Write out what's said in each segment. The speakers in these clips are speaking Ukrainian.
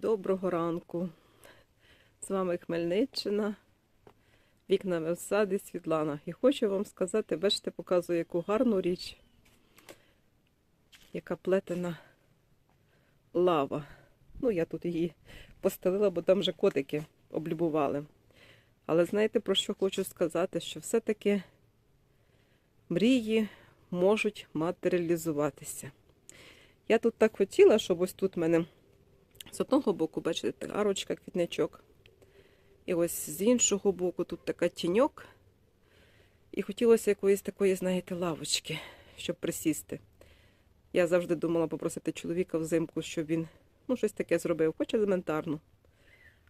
Доброго ранку. З вами Хмельниччина, вікнами в саді Світлана. І хочу вам сказати, бачите, показую яку гарну річ, яка плетена лава. Ну, я тут її постелила, бо там вже котики облюбували. Але знаєте, про що хочу сказати? Що все-таки мрії можуть матеріалізуватися. Я тут так хотіла, щоб ось тут в мене з одного боку, бачите, арочка, квітничок. І ось з іншого боку тут така тіньок. І хотілося якоїсь такої, знаєте, лавочки, щоб присісти. Я завжди думала попросити чоловіка взимку, щоб він ну, щось таке зробив, хоч елементарно.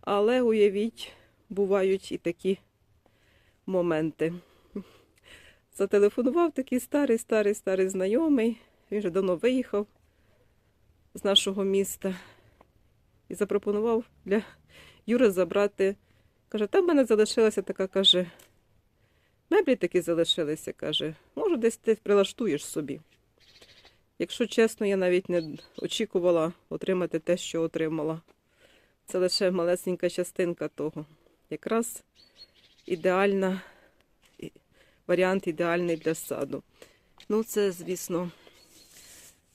Але уявіть, бувають і такі моменти. Зателефонував такий старий, старий, старий знайомий. Він вже давно виїхав з нашого міста і запропонував для Юри забрати. Каже, там в мене залишилася така, каже, меблі такі залишилися, каже, може, десь ти прилаштуєш собі. Якщо чесно, я навіть не очікувала отримати те, що отримала. Це лише малесенька частинка того. Якраз ідеальна, варіант ідеальний для саду. Ну, це, звісно,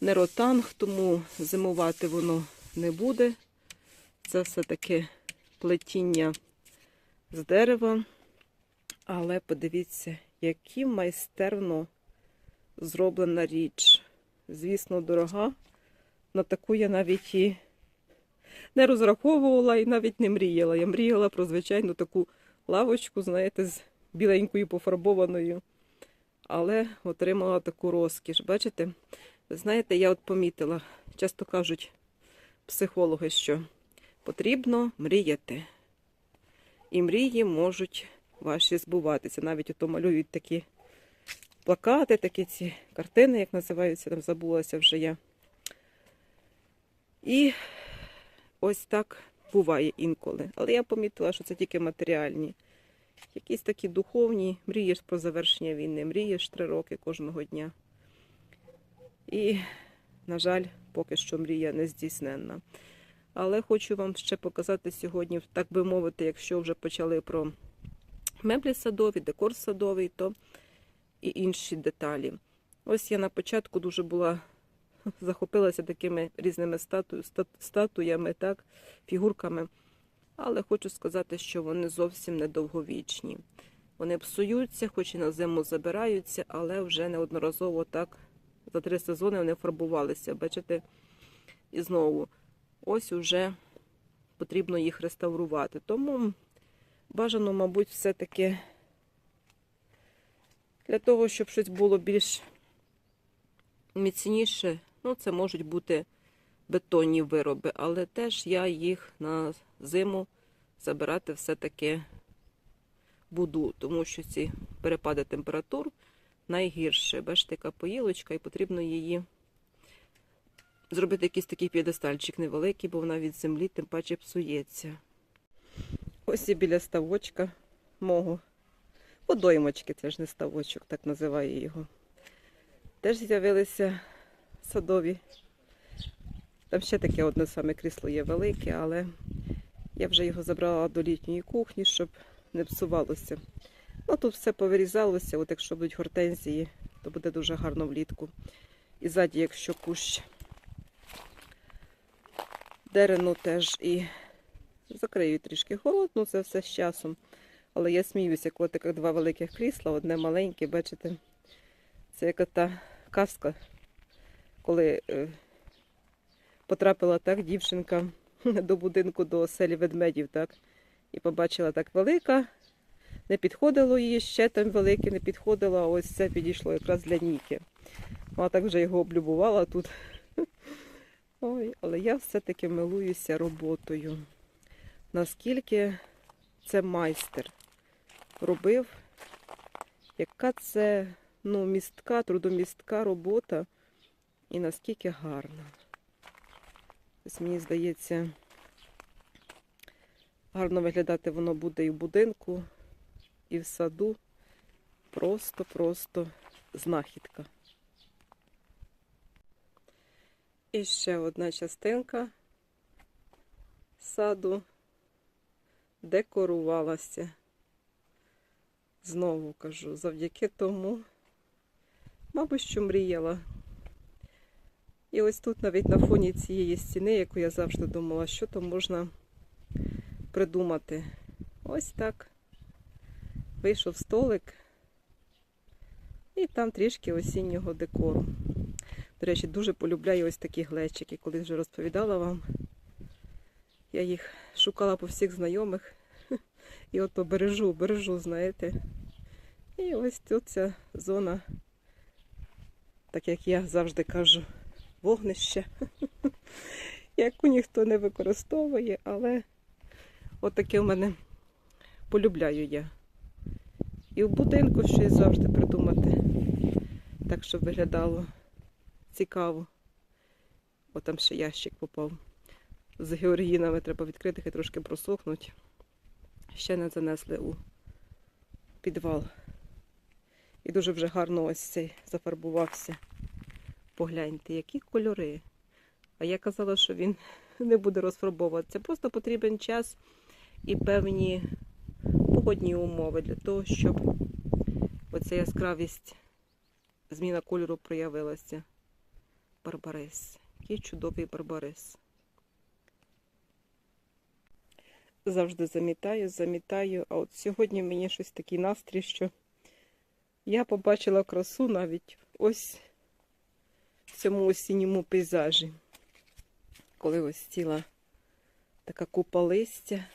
не ротанг, тому зимувати воно не буде. Це все-таки плетіння з дерева. Але подивіться, які майстерно зроблена річ. Звісно, дорога. На таку я навіть і не розраховувала і навіть не мріяла. Я мріяла про звичайну таку лавочку, знаєте, з біленькою пофарбованою. Але отримала таку розкіш. Бачите? Ви знаєте, я от помітила, часто кажуть психологи, що потрібно мріяти. І мрії можуть ваші збуватися. Навіть ото малюють такі плакати, такі ці картини, як називаються, там забулася вже я. І ось так буває інколи. Але я помітила, що це тільки матеріальні. Якісь такі духовні, мрієш про завершення війни, мрієш три роки кожного дня. І, на жаль, поки що мрія не здійсненна. Але хочу вам ще показати сьогодні, так би мовити, якщо вже почали про меблі садові, декор садовий, то і інші деталі. Ось я на початку дуже була захопилася такими різними стату, стат, статуями, так, фігурками. Але хочу сказати, що вони зовсім недовговічні. Вони псуються, хоч і на зиму забираються, але вже неодноразово так за три сезони вони фарбувалися. Бачите? І знову ось уже потрібно їх реставрувати. Тому бажано, мабуть, все-таки для того, щоб щось було більш міцніше, ну, це можуть бути бетонні вироби, але теж я їх на зиму забирати все-таки буду, тому що ці перепади температур найгірше. Бачите, яка поїлочка, і потрібно її зробити якийсь такий п'єдестальчик невеликий, бо вона від землі тим паче псується. Ось і біля ставочка мого. Водоймочки, це ж не ставочок, так називаю його. Теж з'явилися садові. Там ще таке одне саме крісло є велике, але я вже його забрала до літньої кухні, щоб не псувалося. Ну тут все повирізалося, от якщо будуть гортензії, то буде дуже гарно влітку. І ззаді, якщо кущ дерену теж і закрию трішки город, ну це все з часом. Але я сміюся, коли таких два великих крісла, одне маленьке, бачите, це яка та казка, коли е, потрапила так дівчинка до будинку до оселі ведмедів, так, і побачила так велика, не підходило її, ще там велике не підходило, а ось це підійшло якраз для Ніки. Вона так вже його облюбувала тут. Ой, але я все-таки милуюся роботою. Наскільки це майстер робив, яка це ну, містка, трудомістка робота і наскільки гарна. Ось мені здається, гарно виглядати воно буде і в будинку, і в саду. Просто-просто знахідка. І ще одна частинка саду декорувалася. Знову кажу, завдяки тому, мабуть, що мріяла. І ось тут навіть на фоні цієї стіни, яку я завжди думала, що там можна придумати. Ось так. Вийшов столик, і там трішки осіннього декору. До речі, дуже полюбляю ось такі глечики. Коли вже розповідала вам, я їх шукала по всіх знайомих. І от бережу, бережу, знаєте. І ось тут ця зона, так як я завжди кажу, вогнище, яку ніхто не використовує, але от таке в мене полюбляю я. І в будинку щось завжди придумати, так щоб виглядало цікаво. О, там ще ящик попав. З георгінами треба відкрити, хай трошки просохнуть. Ще не занесли у підвал. І дуже вже гарно ось цей зафарбувався. Погляньте, які кольори. А я казала, що він не буде розфарбовуватися. Просто потрібен час і певні погодні умови для того, щоб оця яскравість, зміна кольору проявилася. Барбарис. Який чудовий барбарис. Завжди замітаю, замітаю. А от сьогодні мені щось такий настрій, що я побачила красу навіть ось в цьому осінньому пейзажі. Коли ось ціла така купа листя.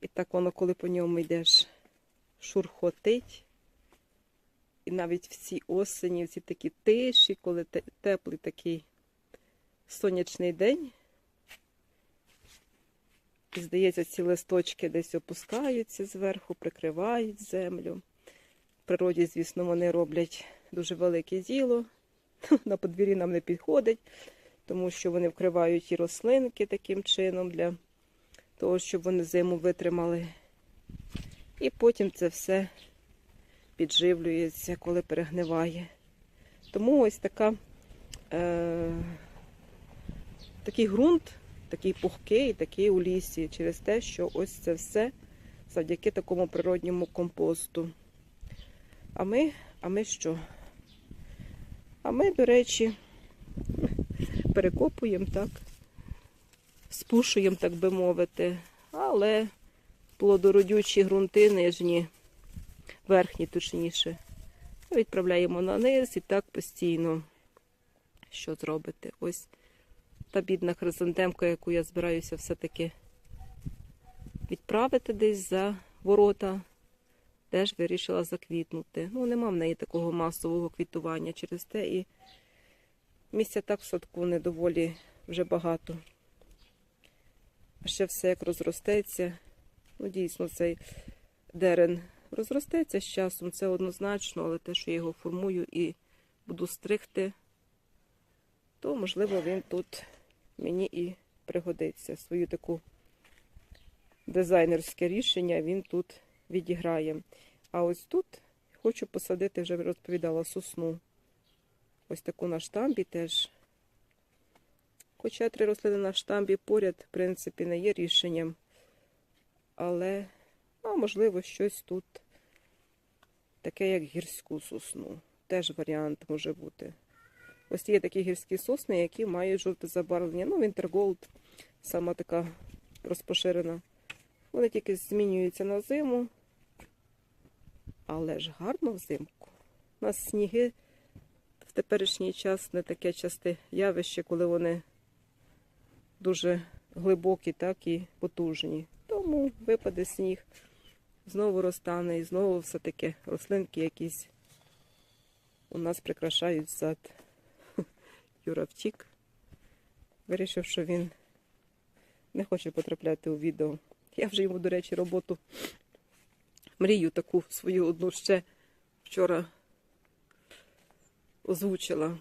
І так воно, коли по ньому йдеш, шурхотить. І навіть в цій осені, в ці такі тиші, коли те- теплий такий сонячний день. І, здається, ці листочки десь опускаються зверху, прикривають землю. В природі, звісно, вони роблять дуже велике діло. На подвір'ї нам не підходить, тому що вони вкривають і рослинки таким чином для того, щоб вони зиму витримали. І потім це все підживлюється, коли перегниває. Тому ось така, е, такий ґрунт, такий пухкий, такий у лісі, через те, що ось це все завдяки такому природньому компосту. А ми, а ми що? А ми, до речі, перекопуємо так, спушуємо, так би мовити, але плодородючі ґрунти нижні, верхні, точніше, відправляємо на низ і так постійно. Що зробити? Ось та бідна хризантемка, яку я збираюся все-таки відправити десь за ворота, теж вирішила заквітнути. Ну, нема в неї такого масового квітування через те і місця так в садку не доволі вже багато. А ще все як розростеться. Ну, дійсно, цей дерен розростеться з часом, це однозначно, але те, що я його формую і буду стригти, то, можливо, він тут мені і пригодиться. Свою таку дизайнерське рішення він тут відіграє. А ось тут хочу посадити, вже розповідала, сосну. Ось таку на штамбі теж. Хоча три рослини на штамбі поряд, в принципі, не є рішенням. Але, а можливо, щось тут таке, як гірську сосну. Теж варіант може бути. Ось є такі гірські сосни, які мають жовте забарвлення. Ну, Вінтерголд, сама така розпоширена. Вони тільки змінюються на зиму, але ж гарно взимку. У нас сніги в теперішній час не таке часте явище, коли вони дуже глибокі, так і потужні. Тому випаде сніг, знову розтане і знову все-таки рослинки якісь у нас прикрашають сад. Юра. Вирішив, що він не хоче потрапляти у відео. Я вже йому, до речі, роботу мрію таку свою одну ще вчора озвучила.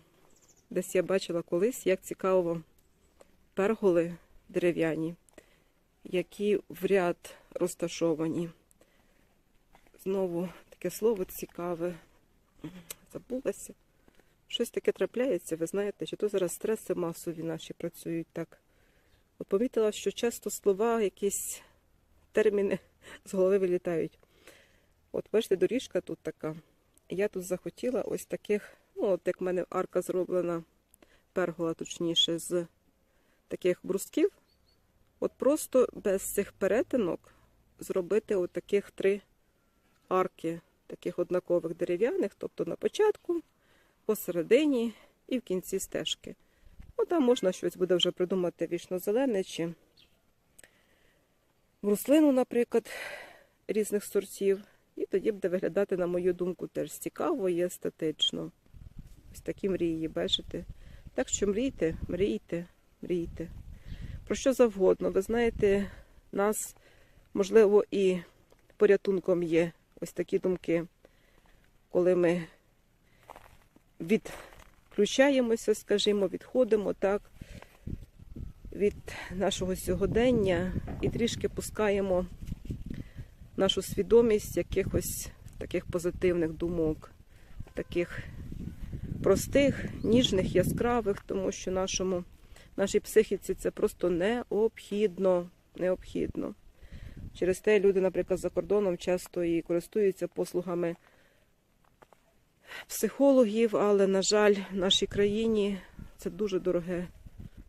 Десь я бачила колись, як цікаво перголи дерев'яні, які в ряд розташовані. Знову таке слово цікаве. Забулася. Щось таке трапляється, ви знаєте, чи то зараз стреси масові наші працюють так От помітила, що часто слова, якісь терміни з голови вилітають. От бачите, доріжка тут така. Я тут захотіла ось таких, ну, от як в мене арка зроблена, пергола, точніше, з таких брусків. От просто без цих перетинок зробити от таких три арки, таких однакових дерев'яних, тобто на початку, посередині і в кінці стежки. Ну, там можна щось буде вже придумати вічно-зелене чи бруслину, наприклад, різних сортів. І тоді буде виглядати, на мою думку, теж цікаво і естетично. Ось такі мрії, бачите? Так що мрійте, мрійте, мрійте. Про що завгодно. Ви знаєте, нас, можливо, і порятунком є ось такі думки, коли ми відключаємося, скажімо, відходимо так від нашого сьогодення і трішки пускаємо нашу свідомість якихось таких позитивних думок, таких простих, ніжних, яскравих, тому що нашому, нашій психіці це просто необхідно. необхідно. Через те люди, наприклад, за кордоном часто і користуються послугами психологів, але, на жаль, в нашій країні це дуже дороге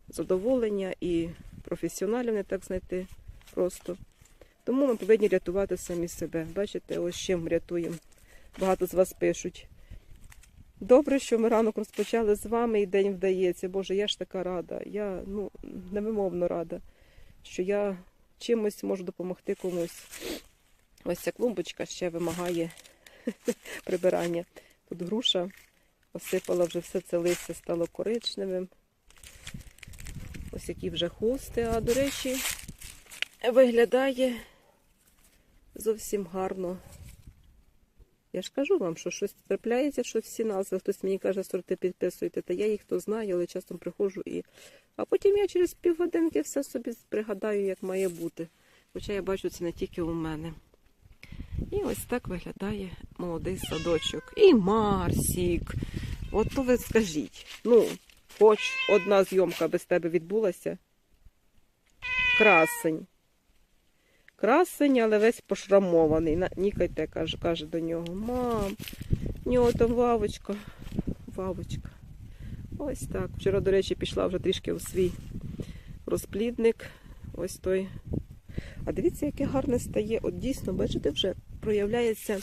задоволення і професіоналів не так знайти просто. Тому ми повинні рятувати самі себе. Бачите, ось чим рятуємо. Багато з вас пишуть. Добре, що ми ранок розпочали з вами і день вдається. Боже, я ж така рада. Я ну, невимовно рада, що я чимось можу допомогти комусь. Ось ця клумбочка ще вимагає прибирання. Тут груша осипала вже все це листя, стало коричневим. Ось які вже хости, а до речі, виглядає зовсім гарно. Я ж кажу вам, що щось трапляється, що всі назви. Хтось мені каже, сорти підписуйте, та я їх то знаю, але часом приходжу і. А потім я через півгодинки все собі пригадаю, як має бути. Хоча я бачу це не тільки у мене. І ось так виглядає молодий садочок. І Марсік. От то ви скажіть, ну, хоч одна зйомка без тебе відбулася. Красень. Красень, але весь пошрамований. Нікайте, каже, каже до нього. Мам, в нього там вавочка. Вавочка. Ось так. Вчора, до речі, пішла вже трішки у свій розплідник. Ось той. А дивіться, яке гарне стає. От дійсно, бачите, вже проявляється,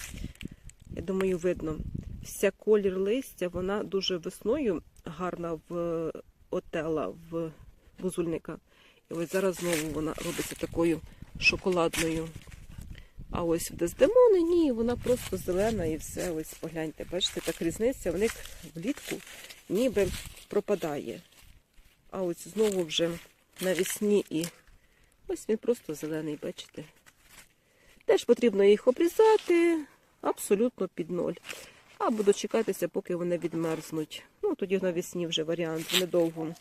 я думаю, видно. Вся колір листя, вона дуже весною гарна в отела, в бузульника. І ось зараз знову вона робиться такою шоколадною. А ось в Дездемони ні, вона просто зелена і все. Ось погляньте, бачите, так різниця в них влітку ніби пропадає. А ось знову вже навесні і ось він просто зелений, бачите. Теж потрібно їх обрізати абсолютно під ноль. А буду чекатися, поки вони відмерзнуть. Ну, тоді навесні вже варіант. Вони довго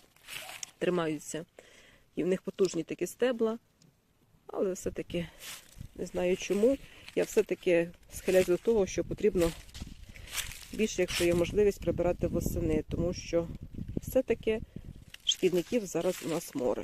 тримаються. І в них потужні такі стебла. Але все-таки не знаю чому. Я все-таки схиляюсь до того, що потрібно більше, якщо є можливість, прибирати восени, тому що все-таки шкідників зараз у нас море.